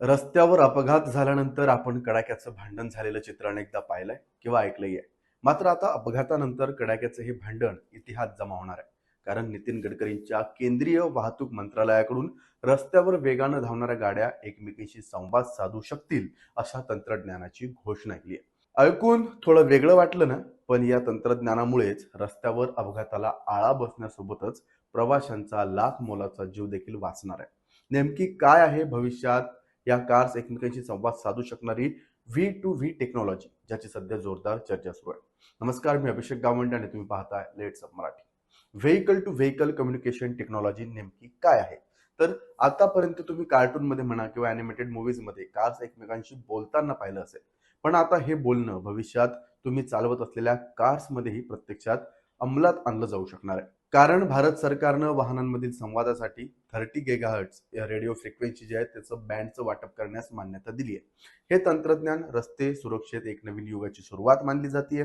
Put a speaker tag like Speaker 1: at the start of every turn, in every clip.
Speaker 1: रस्त्यावर अपघात झाल्यानंतर आपण कडाक्याचं भांडण झालेलं चित्र अनेकदा पाहिलंय किंवा ऐकलंही आहे मात्र आता अपघातानंतर कडाक्याचं हे भांडण इतिहास जमा होणार आहे. कारण नितीन गडकरींच्या केंद्रीय वाहतूक मंत्रालयाकडून रस्त्यावर वेगानं धावणाऱ्या गाड्या एकमेकींशी संवाद साधू शकतील अशा तंत्रज्ञानाची घोषणा केली आहे. ऐकून थोडं वेगळं वाटलं ना? पण या तंत्रज्ञानामुळेच रस्त्यावर अपघाताला आळा बसण्यासोबतच प्रवाशांचा लाख मोलाचा जीव देखील वाचणार आहे. नेमकी काय आहे भविष्यात? या कार्स एकमेकांशी संवाद साधू शकणारी व्ही टू व्ही टेक्नॉलॉजी ज्याची सध्या जोरदार चर्चा सुरू आहे. नमस्कार मी अभिषेक गावंडे आणि तुम्ही पाहताय let's up Marathi. Vehicle to vehicle communication technology नेमकी काय आहे? तर आतापर्यंत तुम्ही कार्टूनमध्ये म्हणा किंवा अॅनिमेटेड मूवीजमध्ये कार्स एकमेकांशी बोलताना पाहिलं असेल. पण आता हे बोलणं भविष्यात तुम्ही चालवत असलेल्या कार्समध्येही प्रत्यक्षात अंमलात आणलं जाऊ शकणार आहे. कारण भारत सरकारनं वाहनांमधील संवादासाठी थर्टी गेगाहर्ट्स या रेडिओ फ्रिक्वेन्सी जे आहे त्याचं बँडचं वाटप करण्यास मान्यता दिली आहे. हे तंत्रज्ञान रस्ते सुरक्षेत एक नवीन युगाची सुरुवात मानली जाते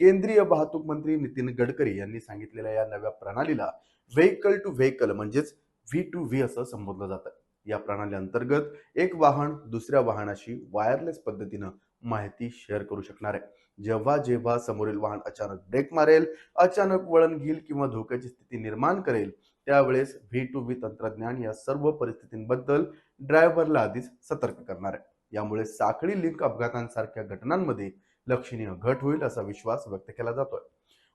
Speaker 1: केंद्रीय वाहतूक मंत्री नितीन गडकरी यांनी सांगितलेल्या या नव्या प्रणालीला व्हेकल टू व्हेकल म्हणजेच व्ही टू व्ही असं संबोधलं जातं. या प्रणाली अंतर्गत एक वाहन दुसऱ्या वाहनाशी वायरलेस पद्धतीनं माहिती शेअर करू शकणार आहे. जेव्हा जेव्हा समोरील वाहन अचानक ब्रेक मारेल अचानक वळण घेईल किंवा धोक्याची स्थिती निर्माण करेल त्यावेळेस व्ही टू व्ही तंत्रज्ञान या सर्व परिस्थितींबद्दल ड्रायव्हरला आधीच सतर्क करणार आहे. यामुळे साखळी लिंक अपघातांसारख्या घटनांमध्ये लक्षणीय घट होईल असा विश्वास व्यक्त केला जातोय.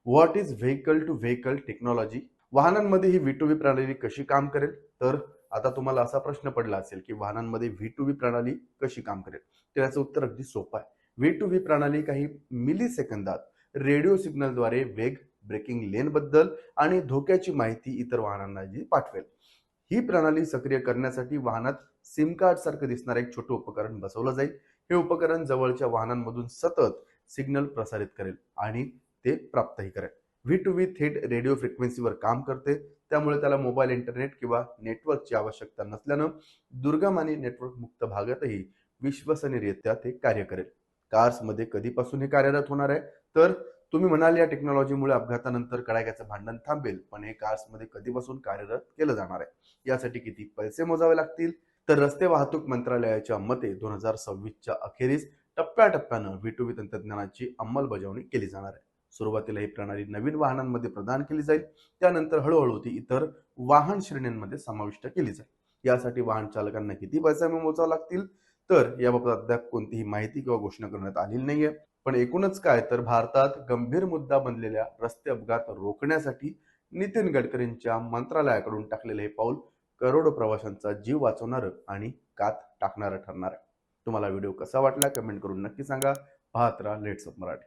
Speaker 1: What is vehicle to vehicle technology वाहनांमध्ये ही व्ही टू व्ही प्रणाली कशी काम करेल? तर आता तुम्हाला असा प्रश्न पडला असेल की वाहनांमध्ये व्ही टू व्ही प्रणाली कशी काम करेल? तर याचं उत्तर अगदी सोपं आहे. व्ही टू व्ही प्रणाली काही मिली सेकंदात रेडिओ सिग्नलद्वारे वेग ब्रेकिंग लेन बद्दल आणि धोक्याची माहिती इतर वाहनांना जी पाठवेल. ही प्रणाली सक्रिय करण्यासाठी वाहनात सिम कार्ड सारखं दिसणारं एक छोटं उपकरण बसवलं जाईल. हे उपकरण जवळच्या वाहनांमधून सतत सिग्नल प्रसारित करेल आणि ते प्राप्तही करेल. व्ही टू व्ही थेट रेडिओ फ्रिक्वेन्सीवर काम करते. त्यामुळे त्याला मोबाईल इंटरनेट किंवा नेटवर्कची आवश्यकता नसल्यानं दुर्गम आणि नेटवर्क मुक्त भागातही विश्वसनीयरित्या ते कार्य करेल. कार्समध्ये कधीपासून हे कार्यरत होणार आहे? तर तुम्ही म्हणाल या टेक्नॉलॉजीमुळे अपघातानंतर कडाक्याचं भांडण थांबेल पण हे कार्समध्ये कधीपासून कार्यरत केलं जाणार आहे? यासाठी किती पैसे मोजावे लागतील? तर रस्ते वाहतूक मंत्रालयाच्या मते दोन हजार सव्वीसच्या अखेरीस टप्प्याटप्प्यानं व्ही टू व्ही तंत्रज्ञानाची अंमलबजावणी केली जाणार आहे. सुरुवातीला ही प्रणाली नवीन वाहनांमध्ये प्रदान केली जाईल. त्यानंतर हळूहळू ती इतर वाहन श्रेणींमध्ये समाविष्ट केली जाईल. यासाठी वाहन चालकांना किती पैसे मोजावे लागतील? तर याबाबत अद्याप कोणतीही माहिती किंवा घोषणा करण्यात आलेली नाहीये. पण एकूणच काय तर भारतात गंभीर मुद्दा बनलेल्या रस्ते अपघात रोखण्यासाठी नितीन गडकरींच्या मंत्रालयाकडून टाकलेले हे पाऊल करोडो प्रवाशांचा जीव वाचवणारं आणि कात टाकणारं ठरणार आहे. तुम्हाला व्हिडिओ कसा वाटला कमेंट करून नक्की सांगा. पाहत राहा लेट्स मराठी.